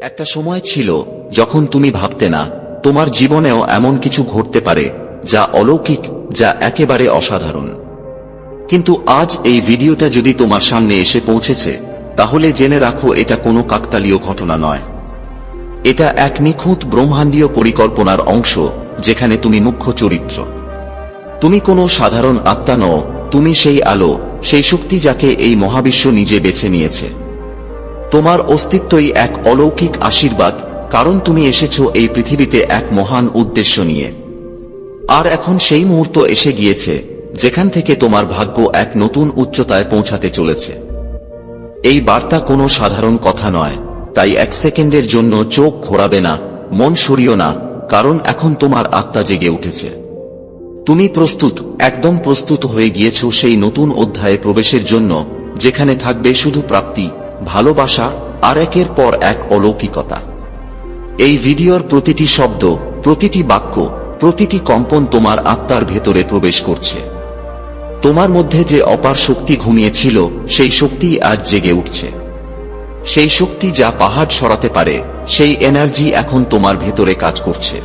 একটা সময় ছিল, যখন তুমি ভাবতে না, তোমার জীবনেও এমন কিছু ঘটতে পারে, যা অলৌকিক, যা একেবারে অসাধারণ। কিন্তু আজ এই ভিডিওটা যদি তোমার সামনে এসে পৌঁছেছে, তাহলে জেনে রাখো এটা কোনো কাকতালীয় ঘটনা নয়। এটা এক নিখুঁত ব্রহ্মাণ্ডীয় পরিকল্পনার অংশ, যেখানে তুমি মুখ্য চরিত্র। তুমি কোনো সাধারণ আত্মা নও, তুমি সেই আলো, সেই শক্তি যাকে এই মহাবিশ্ব নিজে বেছে নিয়েছে। তোমার অস্তিত্বই এক অলৌকিক আশীর্বাদ, কারণ তুমি এসেছ এই পৃথিবীতে এক মহান উদ্দেশ্য নিয়ে। আর এখন সেই মুহূর্ত এসে গিয়েছে, যেখান থেকে তোমার ভাগ্য এক নতুন উচ্চতায় পৌঁছাতে চলেছে। এই বার্তা কোনো সাধারণ কথা নয়, তাই এক সেকেন্ডের জন্য চোখ ঘোরাবে না, মন সরিও না, কারণ এখন তোমার আত্মা জেগে উঠেছে। তুমি প্রস্তুত, একদম প্রস্তুত হয়ে গিয়েছ সেই নতুন অধ্যায়ে প্রবেশের জন্য, যেখানে থাকবে শুধু প্রাপ্তি ভালোবাসা আর একের পর এক অলৌকিকতা। এই ভিডিওর প্রতিটি শব্দ, প্রতিটি বাক্য, প্রতিটি কম্পন তোমার আত্মার ভেতরে প্রবেশ করছে। তোমার মধ্যে যে অপার শক্তি ঘুমিয়েছিল, সেই শক্তি আজ জেগে উঠছে। সেই শক্তি যা পাহাড় সরাতে পারে, সেই এনার্জি এখন তোমার ভেতরে কাজ করছে।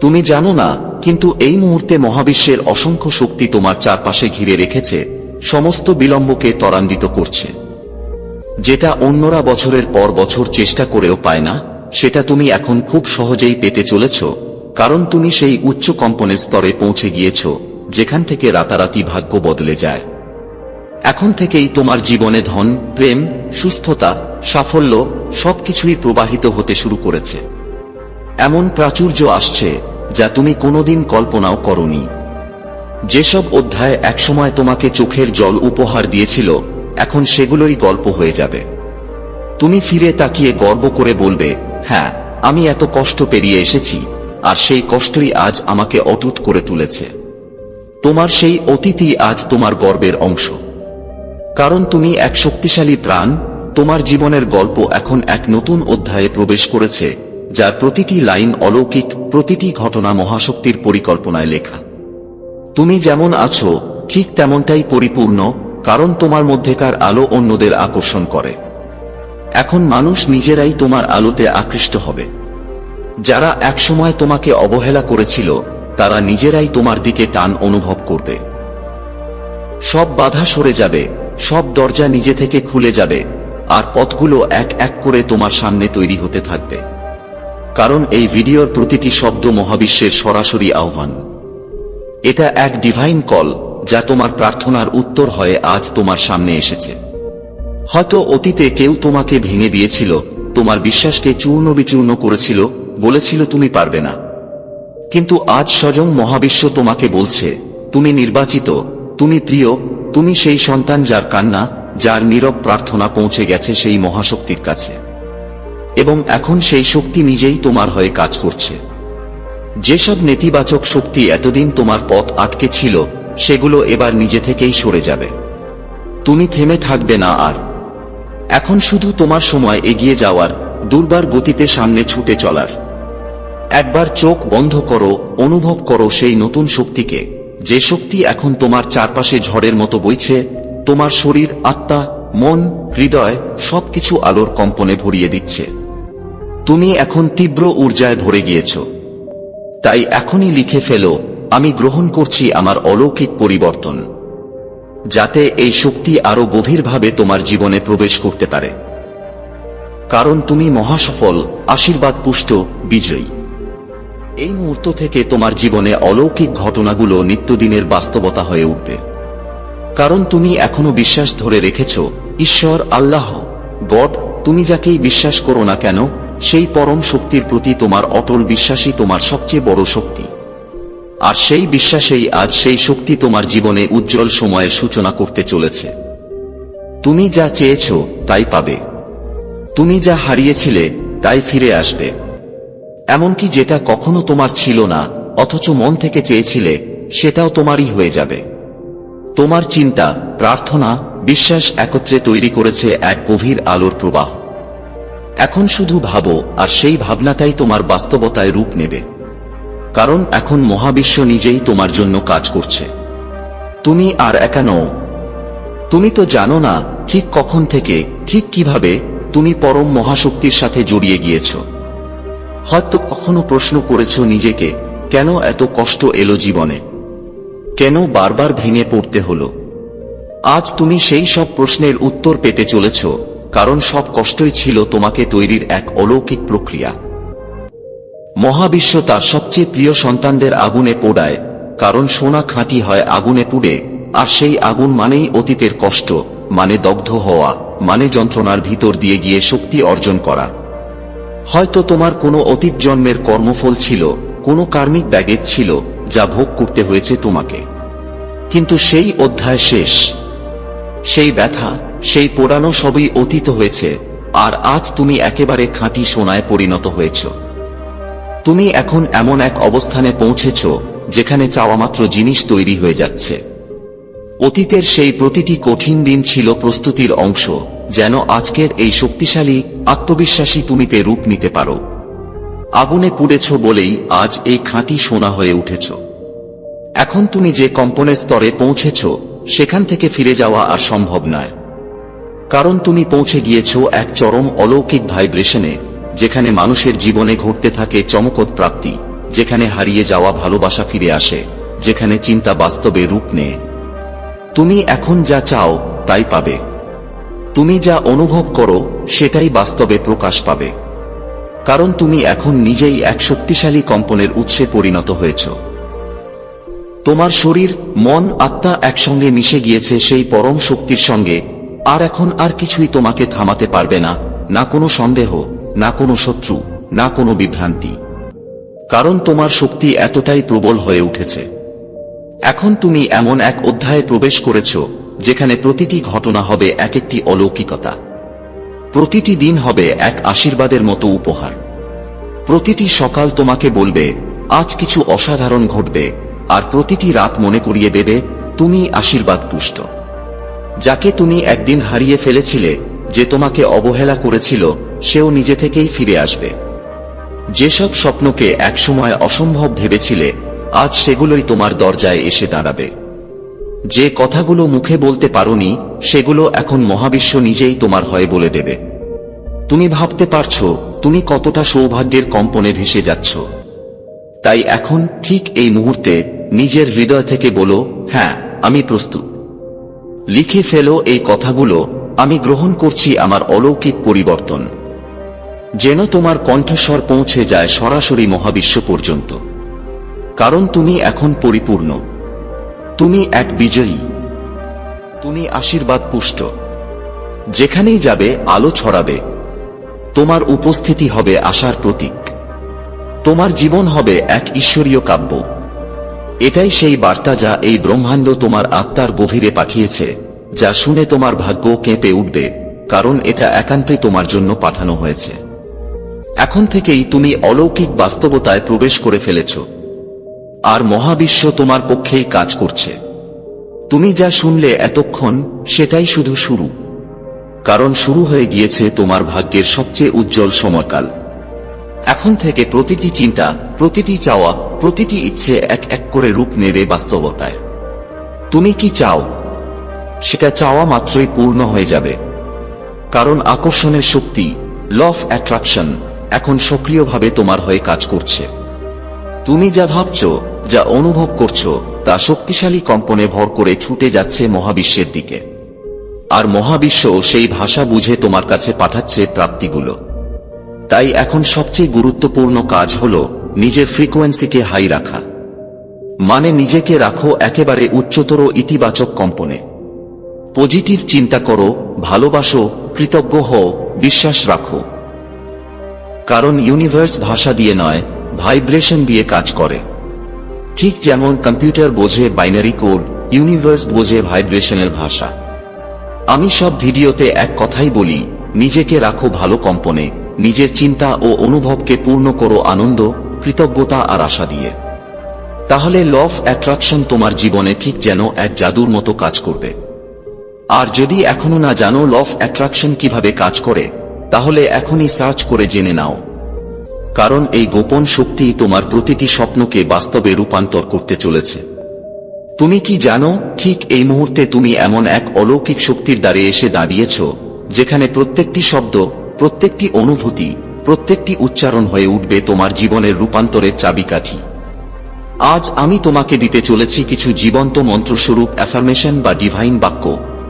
তুমি জানো না, কিন্তু এই মুহূর্তে মহাবিশ্বের অসংখ্য শক্তি তোমার চারপাশে ঘিরে রেখেছে, সমস্ত বিলম্বকে ত্বরান্বিত করছে। যেটা অন্যরা বছরের পর বছর চেষ্টা করেও পায় না, সেটা তুমি এখন খুব সহজেই পেতে চলেছ, কারণ তুমি সেই উচ্চ কম্পনের স্তরে পৌঁছে গিয়েছ, যেখান থেকে রাতারাতি ভাগ্য বদলে যায়। এখন থেকেই তোমার জীবনে ধন, প্রেম, সুস্থতা, সাফল্য সবকিছুই প্রবাহিত হতে শুরু করেছে। এমন প্রাচুর্য আসছে, যা তুমি কোনোদিন কল্পনাও করনি। যেসব অধ্যায় একসময় তোমাকে চোখের জল উপহার দিয়েছিল এখন সেগুলোই গল্প হয়ে যাবে। তুমি ফিরে তাকিয়ে গর্ব করে বলবে হ্যাঁ আমি এত কষ্ট পেরিয়ে এসেছি, আর সেই কষ্টই আজ আমাকে অটুট করে তুলেছে। তোমার সেই অতীতই আজ তোমার গর্বের অংশ। কারণ তুমি এক শক্তিশালী প্রাণ, তোমার জীবনের গল্প এখন এক নতুন অধ্যায়ে প্রবেশ করেছে, যার প্রতিটি লাইন অলৌকিক, প্রতিটি ঘটনা মহাশক্তির পরিকল্পনায় লেখা। তুমি যেমন আছো, ঠিক তেমনটাই পরিপূর্ণ কারণ তোমার মধ্যেকার আলো অন্যদের আকর্ষণ করে। এখন মানুষ নিজেরাই তোমার আলোতে আকৃষ্ট হবে। যারা একসময় তোমাকে অবহেলা করেছিল, তারা নিজেরাই তোমার দিকে টান অনুভব করবে। সব বাধা সরে যাবে, সব দরজা নিজে থেকে খুলে যাবে, আর পথগুলো এক এক করে তোমার সামনে তৈরি হতে থাকবে। কারণ এই ভিডিওর প্রতিটি শব্দ মহাবিশ্বের সরাসরি আহ্বান। এটা এক ডিভাইন কল যা তোমার প্রার্থনার উত্তর হয়ে আজ তোমার সামনে এসেছে। হয়তো অতীতে কেউ তোমাকে ভেঙে দিয়েছিল, তোমার বিশ্বাসকে চূর্ণ বিচূর্ণ করেছিল, বলেছিল তুমি পারবে না। কিন্তু আজ স্বয়ং মহাবিশ্ব তোমাকে বলছে, তুমি নির্বাচিত, তুমি প্রিয়, তুমি সেই সন্তান যার কান্না, যার নীরব প্রার্থনা পৌঁছে গেছে সেই মহাশক্তির কাছে। এবং এখন সেই শক্তি নিজেই তোমার হয়ে কাজ করছে। যেসব নেতিবাচক শক্তি এতদিন তোমার পথ আটকে ছিল সেগুলো এবার নিজে থেকেই সরে যাবে। তুমি থেমে থাকবে না আর। এখন শুধু তোমার সময় এগিয়ে যাওয়ার, দুর্বার গতিতে সামনে ছুটে চলার। একবার চোখ বন্ধ করো, অনুভব করো সেই নতুন শক্তিকে। যে শক্তি এখন তোমার চারপাশে ঝড়ের মতো বইছে, তোমার শরীর, আত্মা, মন, হৃদয় সবকিছু আলোর কম্পনে ভরিয়ে দিচ্ছে। তুমি এখন তীব্র ঊর্জায় ভরে গিয়েছ। তাই এখনই লিখে ফেলো আমি গ্রহণ করছি আমার অলৌকিক পরিবর্তন, যাতে এই শক্তি আরও গভীরভাবে তোমার জীবনে প্রবেশ করতে পারে। কারণ তুমি মহাসফল, আশীর্বাদ পুষ্ট, বিজয়ী। এই মুহূর্ত থেকে তোমার জীবনে অলৌকিক ঘটনাগুলো নিত্যদিনের বাস্তবতা হয়ে উঠবে। কারণ তুমি এখনও বিশ্বাস ধরে রেখেছ, ঈশ্বর আল্লাহ, গড, তুমি যাকেই বিশ্বাস করো না কেন, সেই পরম শক্তির প্রতি তোমার অটল বিশ্বাসই তোমার সবচেয়ে বড় শক্তি। আর সেই বিশ্বাসেই আজ সেই শক্তি তোমার জীবনে উজ্জ্বল সময়ের সূচনা করতে চলেছে। তুমি যা চেয়েছ, তাই পাবে। তুমি যা হারিয়েছিলে, তাই ফিরে আসবে। এমনকি যেটা কখনো তোমার ছিল না, অথচ মন থেকে চেয়েছিলে, সেটাও তোমারই হয়ে যাবে। তোমার চিন্তা, প্রার্থনা, বিশ্বাস একত্রে তৈরি করেছে এক গভীর আলোর প্রবাহ। এখন শুধু ভাবো, আর সেই ভাবনাটাই তোমার বাস্তবতায় রূপ নেবে। কারণ এখন মহাবিশ্ব নিজেই তোমার জন্য কাজ করছে। তুমি আর একা নও। তুমি তো জানো না ঠিক কখন থেকে, ঠিক কীভাবে তুমি পরম মহাশক্তির সাথে জড়িয়ে গিয়েছ। হয়তো কখনো প্রশ্ন করেছ নিজেকে, কেন এত কষ্ট এলো জীবনে? কেন বারবার ভেঙে পড়তে হলো? আজ তুমি সেই সব প্রশ্নের উত্তর পেতে চলেছ, কারণ সব কষ্টই ছিল তোমাকে তৈরির এক অলৌকিক প্রক্রিয়া। মহাবিশ্ব তার সবচেয়ে প্রিয় সন্তানদের আগুনে পোড়ায়, কারণ সোনা খাঁটি হয় আগুনে পুড়ে, আর সেই আগুন মানেই অতীতের কষ্ট মানে দগ্ধ হওয়া মানে যন্ত্রণার ভিতর দিয়ে গিয়ে শক্তি অর্জন করা। হয়তো তোমার কোনো অতীত জন্মের কর্মফল ছিল, কোনো কার্মিক ব্যাগেজ ছিল, যা ভোগ করতে হয়েছে তোমাকে। কিন্তু সেই অধ্যায় শেষ। সেই ব্যথা, সেই পোড়ানো সবই অতীত হয়েছে, আর আজ তুমি একেবারে খাঁটি সোনায় পরিণত হয়েছ। তুমি এখন এমন এক অবস্থানে পৌঁছেছ, যেখানে চাওয়ামাত্র জিনিস তৈরি হয়ে যাচ্ছে। অতীতের সেই প্রতিটি কঠিন দিন ছিল প্রস্তুতির অংশ, যেন আজকের এই শক্তিশালী, আত্মবিশ্বাসী তুমিতে রূপ নিতে পারো। আগুনে পুড়েছ বলেই আজ এই খাঁটি সোনা হয়ে উঠেছ। এখন তুমি যে কম্পনের স্তরে পৌঁছেছ, সেখান থেকে ফিরে যাওয়া আর সম্ভব নয়। কারণ তুমি পৌঁছে গিয়েছ এক চরম অলৌকিক ভাইব্রেশনে যেখানে মানুষের জীবনে ঘটতে থাকে চমকত প্রাপ্তি, যেখানে হারিয়ে যাওয়া ভালোবাসা ফিরে আসে, যেখানে চিন্তা বাস্তবে রূপ নেয়। তুমি এখন যা চাও, তাই পাবে। তুমি যা অনুভব করো, সেটাই বাস্তবে প্রকাশ পাবে। কারণ তুমি এখন নিজেই এক শক্তিশালী কম্পনের উৎসে পরিণত হয়েছ। তোমার শরীর, মন, আত্মা একসঙ্গে মিশে গিয়েছে সেই পরম শক্তির সঙ্গে, আর এখন আর কিছুই তোমাকে থামাতে পারবে না না কোনো সন্দেহ। না কোনো শত্রু, না কোনো বিভ্রান্তি। কারণ তোমার শক্তি এতটাই প্রবল হয়ে উঠেছে। এখন তুমি এমন এক অধ্যায়ে প্রবেশ করেছ, যেখানে প্রতিটি ঘটনা হবে এক একটি অলৌকিকতা। প্রতিটি দিন হবে এক আশীর্বাদের মতো উপহার। প্রতিটি সকাল তোমাকে বলবে, আজ কিছু অসাধারণ ঘটবে। আর প্রতিটি রাত মনে করিয়ে দেবে, তুমি আশীর্বাদ পুষ্ট। যাকে তুমি একদিন হারিয়ে ফেলেছিলে যে তোমাকে অবহেলা করেছিল, সেও নিজে থেকেই ফিরে আসবে। যেসব স্বপ্নকে একসময় অসম্ভব ভেবেছিলে, আজ সেগুলোই তোমার দরজায় এসে দাঁড়াবে। যে কথাগুলো মুখে বলতে পারোনি, সেগুলো এখন মহাবিশ্ব নিজেই তোমার হয়ে বলে দেবে। তুমি ভাবতে পারছ, তুমি কতটা সৌভাগ্যের কম্পনে ভেসে যাচ্ছ। তাই এখন ঠিক এই মুহূর্তে নিজের হৃদয় থেকে বলো হ্যাঁ আমি প্রস্তুত। লিখে ফেলো এই কথাগুলো আমি গ্রহণ করছি আমার অলৌকিক পরিবর্তন। যেন তোমার কণ্ঠস্বর পৌঁছে যায় সরাসরি মহাবিশ্ব পর্যন্ত। কারণ তুমি এখন পরিপূর্ণ। তুমি এক বিজয়ী। তুমি আশীর্বাদ পুষ্ট। যেখানেই যাবে, আলো ছড়াবে। তোমার উপস্থিতি হবে আশার প্রতীক। তোমার জীবন হবে এক ঈশ্বরীয় কাব্য। এটাই সেই বার্তা যা এই ব্রহ্মাণ্ড তোমার আত্মার গভীরে পাঠিয়েছে। যা শুনে তোমার ভাগ্য কেঁপে উঠবে, কারণ এটা একান্তই তোমার জন্য পাঠানো হয়েছে। এখন থেকেই তুমি অলৌকিক বাস্তবতায় প্রবেশ করে ফেলেছ, আর মহাবিশ্ব তোমার পক্ষেই কাজ করছে। তুমি যা শুনলে এতক্ষণ, সেটাই শুধু শুরু। কারণ শুরু হয়ে গিয়েছে তোমার ভাগ্যের সবচেয়ে উজ্জ্বল সময়কাল। এখন থেকে প্রতিটি চিন্তা, প্রতিটি চাওয়া, প্রতিটি ইচ্ছে এক এক করে রূপ নেবে বাস্তবতায়। তুমি কি চাও? সেটা চাওয়া মাত্রই পূর্ণ হয়ে যাবে। কারণ আকর্ষণের শক্তি ল অফ অ্যাট্রাকশন এখন সক্রিয়ভাবে তোমার হয়ে কাজ করছে। তুমি যা ভাবছ, যা অনুভব করছ, তা শক্তিশালী কম্পনে ভর করে ছুটে যাচ্ছে মহাবিশ্বের দিকে। আর মহাবিশ্ব সেই ভাষা বুঝে তোমার কাছে পাঠাচ্ছে প্রাপ্তিগুলো। তাই এখন সবচেয়ে গুরুত্বপূর্ণ কাজ হল নিজের ফ্রিকোয়েন্সিকে হাই রাখা। মানে নিজেকে রাখো একেবারে উচ্চতর ইতিবাচক কম্পনে। পজিটিভ চিন্তা করো, ভালোবাসো, কৃতজ্ঞ হও, বিশ্বাস রাখো। কারণ ইউনিভার্স ভাষা দিয়ে নয় ভাইব্রেশন দিয়ে কাজ করে। ঠিক যেমন কম্পিউটার বোঝে বাইনারি কোড ইউনিভার্স বোঝে ভাইব্রেশনের ভাষা। আমি সব ভিডিওতে এক কথাই বলি, নিজেকে রাখো ভালো কম্পনে, নিজের চিন্তা ও অনুভবকে পূর্ণ করো আনন্দ, কৃতজ্ঞতা আর আশা দিয়ে। তাহলে ল অফ অ্যাট্রাকশন তোমার জীবনে ঠিক যেন এক জাদুর মতো কাজ করবে। আর যদি এখনও না জানো ল অফ অ্যাট্রাকশন কীভাবে কাজ করে, তাহলে এখনই সার্চ করে জেনে নাও। কারণ এই গোপন শক্তি তোমার প্রতিটি স্বপ্নকে বাস্তবে রূপান্তর করতে চলেছে। তুমি কি জানো, ঠিক এই মুহূর্তে তুমি এমন এক অলৌকিক শক্তির দ্বারে এসে দাঁড়িয়েছ, যেখানে প্রত্যেকটি শব্দ, প্রত্যেকটি অনুভূতি, প্রত্যেকটি উচ্চারণ হয়ে উঠবে তোমার জীবনের রূপান্তরের চাবিকাঠি। আজ আমি তোমাকে দিতে চলেছি কিছু জীবন্ত মন্ত্রস্বরূপ অ্যাফার্মেশন বা ডিভাইন বাক্য।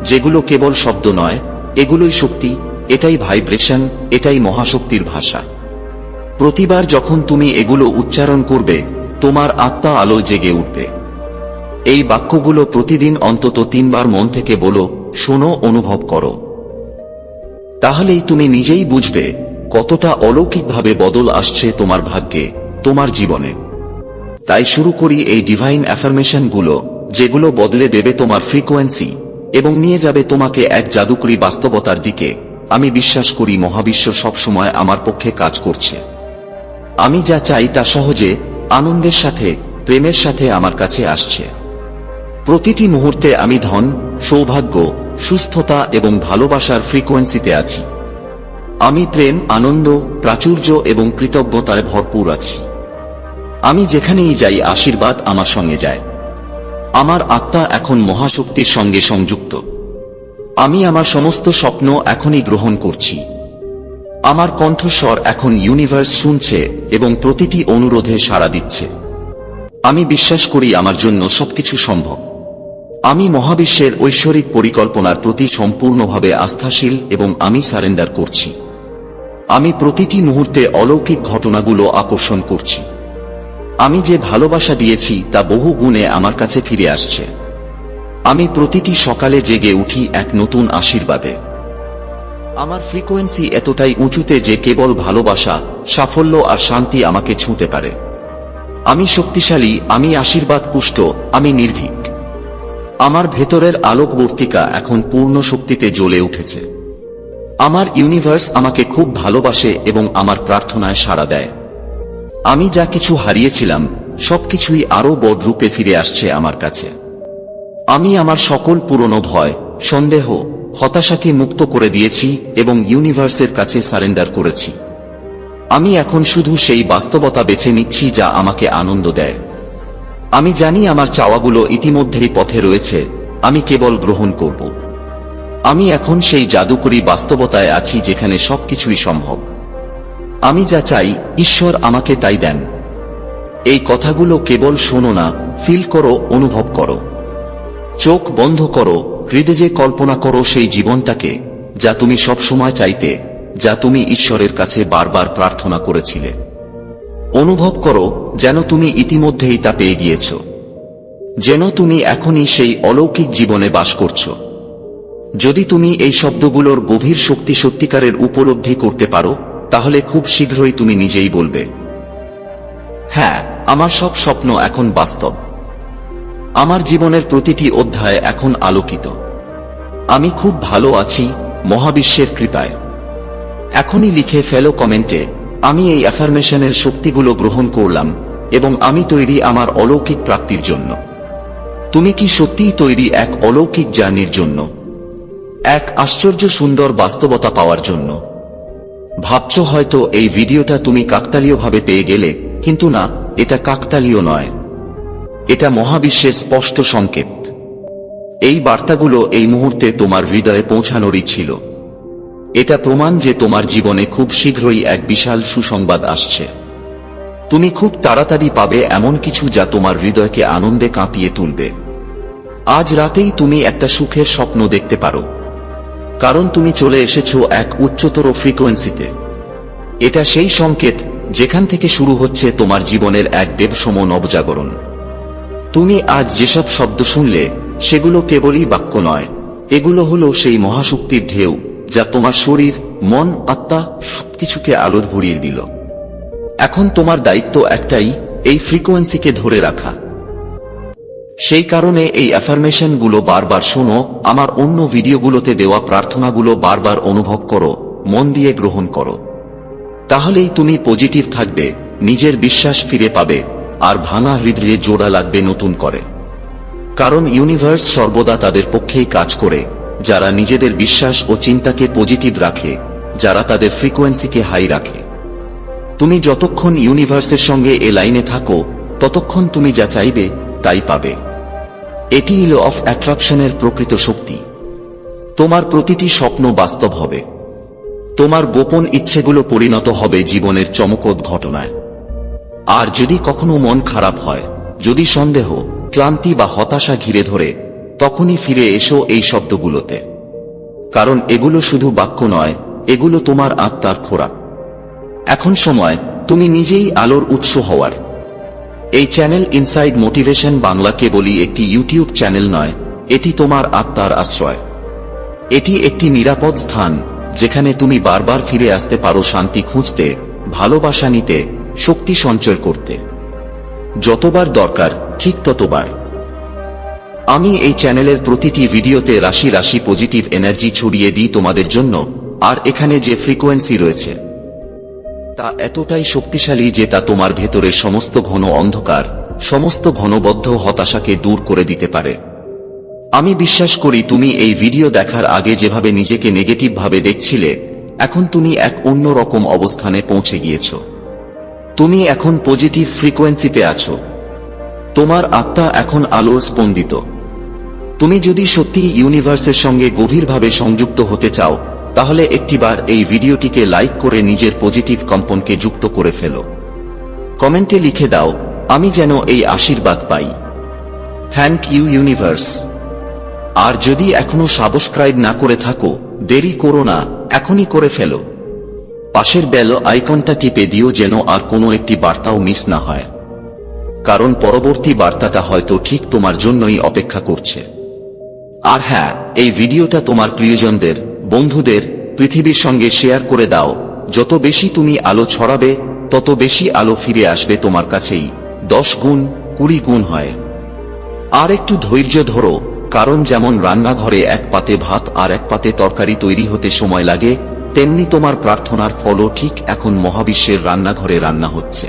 যেগুলো কেবল শব্দ নয়, এগুলোই শক্তি, এটাই ভাইব্রেশন, এটাই মহাশক্তির ভাষা। প্রতিবার যখন তুমি এগুলো উচ্চারণ করবে, তোমার আত্মা আলো জেগে উঠবে। এই বাক্যগুলো প্রতিদিন অন্তত তিনবার মন থেকে বলো, শোনো, অনুভব করো। তাহলেই তুমি নিজেই বুঝবে কতটা অলৌকিকভাবে বদল আসছে তোমার ভাগ্যে, তোমার জীবনে। তাই শুরু করি এই ডিভাইন অ্যাফার্মেশনগুলো যেগুলো বদলে দেবে তোমার ফ্রিকোয়েন্সি এবং নিয়ে যাবে তোমাকে এক জাদুকরী বাস্তবতার দিকে। আমি বিশ্বাস করি মহাবিশ্ব সবসময় আমার পক্ষে কাজ করছে। আমি যা চাই তা সহজে আনন্দের সাথে, প্রেমের সাথে আমার কাছে আসছে। প্রতিটি মুহূর্তে আমি ধন, সৌভাগ্য, সুস্থতা এবং ভালোবাসার ফ্রিকোয়েন্সিতে আছি। আমি প্রেম, আনন্দ, প্রাচুর্য এবং কৃতজ্ঞতায় ভরপুর আছি। আমি যেখানেই যাই আশীর্বাদ আমার সঙ্গে যায়। আমার আত্মা এখন মহাশক্তির সঙ্গে সংযুক্ত। আমি আমার সমস্ত স্বপ্ন এখনই গ্রহণ করছি। আমার কণ্ঠস্বর এখন ইউনিভার্স শুনছে এবং প্রতিটি অনুরোধে সাড়া দিচ্ছে। আমি বিশ্বাস করি আমার জন্য সবকিছু সম্ভব। আমি মহাবিশ্বের ঐশ্বরিক পরিকল্পনার প্রতি সম্পূর্ণভাবে আস্থাশীল এবং আমি সারেন্ডার করছি। আমি প্রতিটি মুহূর্তে অলৌকিক ঘটনাগুলো আকর্ষণ করছি। আমি যে ভালোবাসা দিয়েছি তা বহু গুণে আমার কাছে ফিরে আসছে। আমি প্রতিটি সকালে জেগে উঠি এক নতুন আশীর্বাদে। আমার ফ্রিকোয়েন্সি এতটাই উঁচুতে যে কেবল ভালোবাসা, সাফল্য আর শান্তি আমাকে ছুঁতে পারে। আমি শক্তিশালী, আমি আশীর্বাদ পুষ্ট আমি নির্ভীক। আমার ভেতরের আলোকবর্তিকা এখন পূর্ণ শক্তিতে জ্বলে উঠেছে। আমার ইউনিভার্স আমাকে খুব ভালোবাসে এবং আমার প্রার্থনায় সাড়া দেয়। আমি যা কিছু হারিয়েছিলাম, সবকিছুই আরও বড় রূপে ফিরে আসছে আমার কাছে। আমি আমার সকল পুরনো ভয়, সন্দেহ, হতাশাকে মুক্ত করে দিয়েছি এবং ইউনিভার্সের কাছে সারেন্ডার করেছি। আমি এখন শুধু সেই বাস্তবতা বেছে নিচ্ছি যা আমাকে আনন্দ দেয়। আমি জানি আমার চাওয়াগুলো ইতিমধ্যেই পথে রয়েছে, আমি কেবল গ্রহণ করব। আমি এখন সেই জাদুকরী বাস্তবতায় আছি যেখানে সবকিছুই সম্ভব। আমি যা চাই, ঈশ্বর আমাকে তাই দেন। এই কথাগুলো কেবল শোনো না, ফিল করো, অনুভব করো। চোখ বন্ধ করো, হৃদয়ে কল্পনা করো সেই জীবনটাকে, যা তুমি সবসময় চাইতে, যা তুমি ঈশ্বরের কাছে বারবার প্রার্থনা করেছিলে। অনুভব করো, যেন তুমি ইতিমধ্যেই তা পেয়ে গিয়েছ। যেন তুমি এখনই সেই অলৌকিক জীবনে বাস করছ। যদি তুমি এই শব্দগুলোর গভীর শক্তি সত্যিকারের উপলব্ধি করতে পারো তাহলে খুব শীঘ্রই তুমি নিজেই বলবে। হ্যাঁ আমার সব স্বপ্ন এখন বাস্তব। আমার জীবনের প্রতিটি অধ্যায় এখন আলোকিত। আমি খুব ভালো আছি মহাবিশ্বের কৃপায়। এখনই লিখে ফেলো কমেন্টে, আমি এই অ্যাফার্মেশনের শক্তিগুলো গ্রহণ করলাম এবং আমি তৈরি আমার অলৌকিক প্রাপ্তির জন্য। তুমি কি সত্যিই তৈরি এক অলৌকিক জার্নির জন্য? এক আশ্চর্য সুন্দর বাস্তবতা পাওয়ার জন্য। ভাবছ হয়তো এই ভিডিওটা তুমি কাকতালীয়ভাবে পেয়ে গেলে, কিন্তু না, এটা কাকতালীয় নয়। এটা মহাবিশ্বের স্পষ্ট সংকেত। এই বার্তাগুলো এই মুহূর্তে তোমার হৃদয়ে পৌঁছানোরই ছিল। এটা প্রমাণ যে তোমার জীবনে খুব শীঘ্রই এক বিশাল সুসংবাদ আসছে। তুমি খুব তাড়াতাড়ি পাবে এমন কিছু যা তোমার হৃদয়কে আনন্দে কাঁপিয়ে তুলবে। আজ রাতেই তুমি একটা সুখের স্বপ্ন দেখতে পারো। কারণ তুমি চলে এসেছ এক উচ্চতর ফ্রিকোয়েন্সিতে। এটা সেই সংকেত যেখান থেকে শুরু হচ্ছে তোমার জীবনের এক দেবসম নবজাগরণ। তুমি আজ যেসব শব্দ শুনলে, সেগুলো কেবলই বাক্য নয়। এগুলো হলো সেই মহাশক্তির ঢেউ, যা তোমার শরীর, মন, আত্মা সবকিছুকে আলোর ভরিয়ে দিল। এখন তোমার দায়িত্ব একটাই, এই ফ্রিকোয়েন্সিকে ধরে রাখা। সেই কারণে এই অ্যাফার্মেশনগুলো বারবার শোনো, আমার অন্য ভিডিওগুলোতে দেওয়া প্রার্থনাগুলো বারবার অনুভব করো, মন দিয়ে গ্রহণ করো। তাহলেই তুমি পজিটিভ থাকবে, নিজের বিশ্বাস ফিরে পাবে, আর ভাঙা হৃদয়ে জোড়া লাগবে নতুন করে। কারণ ইউনিভার্স সর্বদা তাদের পক্ষেই কাজ করে, যারা নিজেদের বিশ্বাস ও চিন্তাকে পজিটিভ রাখে, যারা তাদের ফ্রিকোয়েন্সিকে হাই রাখে। তুমি যতক্ষণ ইউনিভার্সের সঙ্গে এ লাইনে থাকো, ততক্ষণ তুমি যা চাইবে, তাই পাবে। এটি ল অফ অ্যাট্রাকশনের প্রকৃত শক্তি। তোমার প্রতিটি স্বপ্ন বাস্তব হবে। তোমার গোপন ইচ্ছেগুলো পরিণত হবে জীবনের চমকদ ঘটনায়। আর যদি কখনো মন খারাপ হয়, যদি সন্দেহ, ক্লান্তি বা হতাশা ঘিরে ধরে, তখনই ফিরে এসো এই শব্দগুলোতে। কারণ এগুলো শুধু বাক্য নয়, এগুলো তোমার আত্মার খোরাক। এখন সময়, তুমি নিজেই আলোর উৎস হওয়ার। এই চ্যানেল ইনসাইড মোটিভেশন বাংলা কেবলই একটি ইউটিউব চ্যানেল নয়, এটি তোমার আত্মার আশ্রয়। এটি একটি নিরাপদ স্থান, যেখানে তুমি বারবার ফিরে আসতে পারো শান্তি খুঁজতে, ভালোবাসা নিতে, শক্তি সঞ্চয় করতে। যতবার দরকার, ঠিক ততবার। আমি এই চ্যানেলের প্রতিটি ভিডিওতে রাশি রাশি পজিটিভ এনার্জি ছড়িয়ে দিই তোমাদের জন্য, আর এখানে যে ফ্রিকোয়েন্সি রয়েছে তা এতটাই শক্তিশালী যে তা তোমার ভেতরে সমস্ত ঘন অন্ধকার, সমস্ত ঘনবদ্ধ হতাশাকে দূর করে দিতে পারে। আমি বিশ্বাস করি তুমি এই ভিডিও দেখার আগে যেভাবে নিজেকে নেগেটিভ ভাবে দেখছিলে, এখন তুমি এক অন্য রকম অবস্থানে পৌঁছে গিয়েছ। তুমি এখন পজিটিভ ফ্রিকোয়েন্সিতে আছো। তোমার আত্মা এখন আলোর স্পন্দিত। তুমি যদি সত্যি ইউনিভার্সের সঙ্গে গভীরভাবে সংযুক্ত হতে চাও তাহলে একটিবার এই ভিডিওটিকে লাইক করে নিজের পজিটিভ কম্পনকে যুক্ত করে ফেলো। কমেন্টে লিখে দাও, আমি যেন এই আশীর্বাদ পাই। Thank you universe. আর যদি এখনও সাবস্ক্রাইব না করে থাকো, দেরি করো না, এখনই করে ফেলো। পাশের বেল আইকনটা টিপে দিও যেন আর কোনো একটি বার্তাও মিস না হয়। কারণ পরবর্তী বার্তাটা হয়তো ঠিক তোমার জন্যই অপেক্ষা করছে। আর হ্যাঁ এই ভিডিওটা তোমার প্রিয়জনদের বন্ধুদের পৃথিবীর সঙ্গে শেয়ার করে দাও। যত বেশি তুমি আলো ছড়াবে, তত বেশি আলো ফিরে আসবে তোমার কাছেই। দশ গুণ, কুড়ি গুণ হয়। আর একটু ধৈর্য ধরো, কারণ যেমন রান্নাঘরে এক পাতে ভাত আর এক পাতে তরকারি তৈরি হতে সময় লাগে, তেমনি তোমার প্রার্থনার ফলও ঠিক এখন মহাবিশ্বের রান্নাঘরে রান্না হচ্ছে।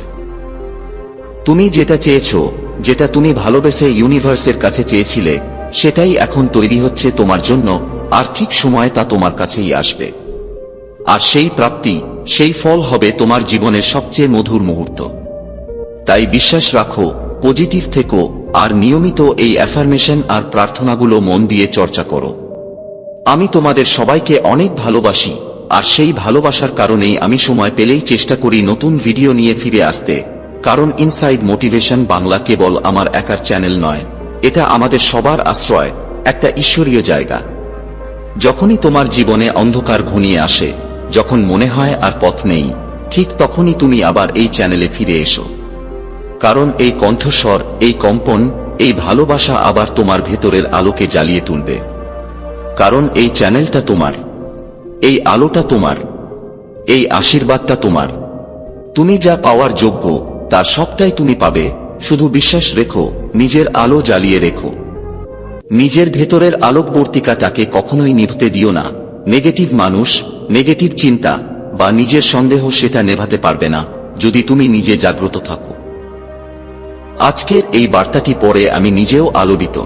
তুমি যেটা চেয়েছো, যেটা তুমি ভালোবেসে ইউনিভার্সের কাছে চেয়েছিলে সেটাই এখন তৈরি হচ্ছে তোমার জন্য। আর ঠিক সময় তা তোমার কাছেই আসবে। আর সেই প্রাপ্তি, সেই ফল হবে তোমার জীবনের সবচেয়ে মধুর মুহূর্ত। তাই বিশ্বাস রাখো পজিটিভ থেকো, আর নিয়মিত এই অ্যাফার্মেশন আর প্রার্থনাগুলো মন দিয়ে চর্চা করো। আমি তোমাদের সবাইকে অনেক ভালোবাসি, আর সেই ভালোবাসার কারণেই আমি সময় পেলেই চেষ্টা করি নতুন ভিডিও নিয়ে ফিরে আসতে। কারণ ইনসাইড মোটিভেশন বাংলা কেবল আমার একার চ্যানেল নয়। এটা আমাদের সবার আশ্রয়, একটা ঈশ্বরীয় জায়গা। যখনই তোমার জীবনে অন্ধকার ঘনিয়ে আসে, যখন মনে হয় আর পথ নেই, ঠিক তখনই তুমি আবার এই চ্যানেলে ফিরে এসো। কারণ এই কণ্ঠস্বর, এই কম্পন, এই ভালোবাসা আবার তোমার ভেতরের আলোকে জ্বালিয়ে তুলবে। কারণ এই চ্যানেলটা তোমার, এই আলোটা তোমার, এই আশীর্বাদটা তোমার। তুমি যা পাওয়ার যোগ্য, তার সবটাই তুমি পাবে শুধু বিশ্বাস রেখো, নিজের আলো জ্বালিয়ে রেখো। নিজের ভেতরের আলোকবর্তিকাটাকে কখনোই নিভতে দিও না। নেগেটিভ মানুষ, নেগেটিভ চিন্তা বা নিজের সন্দেহ সেটা নেভাতে পারবে না, যদি তুমি নিজে জাগ্রত থাকো। আজকের এই বার্তাটি পরে আমি নিজেও আলোড়িত।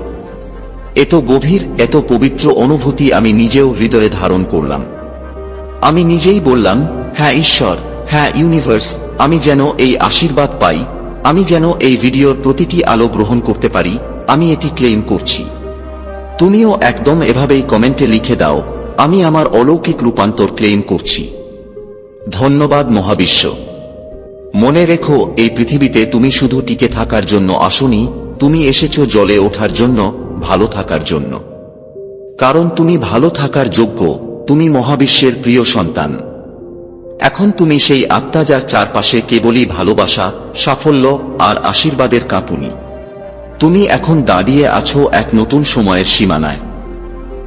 এত গভীর, এত পবিত্র অনুভূতি আমি নিজেও হৃদয়ে ধারণ করলাম। আমি নিজেই বললাম হ্যাঁ ঈশ্বর হ্যাঁ ইউনিভার্স আমি যেন এই আশীর্বাদ পাই আমি যেন এই ভিডিওর প্রতিটি আলো গ্রহণ করতে পারি, আমি এটি ক্লেম করছি। তুমিও একদম এভাবেই কমেন্টে লিখে দাও, আমি আমার অলৌকিক রূপান্তর ক্লেম করছি। ধন্যবাদ মহাবিশ্ব। মনে রেখো, এই পৃথিবীতে তুমি শুধু টিকে থাকার জন্য আসনি, তুমি এসেছ জলে ওঠার জন্য, ভালো থাকার জন্য। কারণ তুমি ভালো থাকার যোগ্য, তুমি মহাবিশ্বের প্রিয় সন্তান। এখন তুমি সেই আত্মা যার চারপাশে কেবলই ভালোবাসা, সাফল্য আর আশীর্বাদের কাঁপুনি। তুমি এখন দাঁড়িয়ে আছো এক নতুন সময়ের সীমানায়।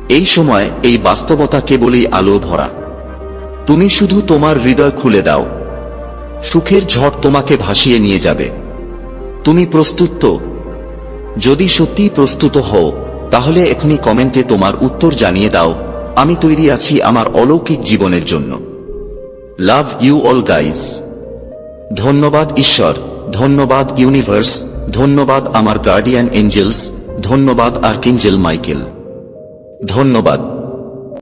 এই সময় এই বাস্তবতা কেবলই আলো ভরা। তুমি শুধু তোমার হৃদয় খুলে দাও। সুখের ঝড় তোমাকে ভাসিয়ে নিয়ে যাবে। তুমি প্রস্তুত তো? যদি সত্যি প্রস্তুত হও, তাহলে এখনই কমেন্টে তোমার উত্তর জানিয়ে দাও। আমি তৈরি আছি আমার অলৌকিক জীবনের জন্য। Love you all guys. ধন্যবাদ ঈশ্বর, ধন্যবাদ ইউনিভার্স, ধন্যবাদ আমার গার্ডিয়ান এঞ্জেলস, ধন্যবাদ আর্কিঞ্জেল মাইকেল। ধন্যবাদ।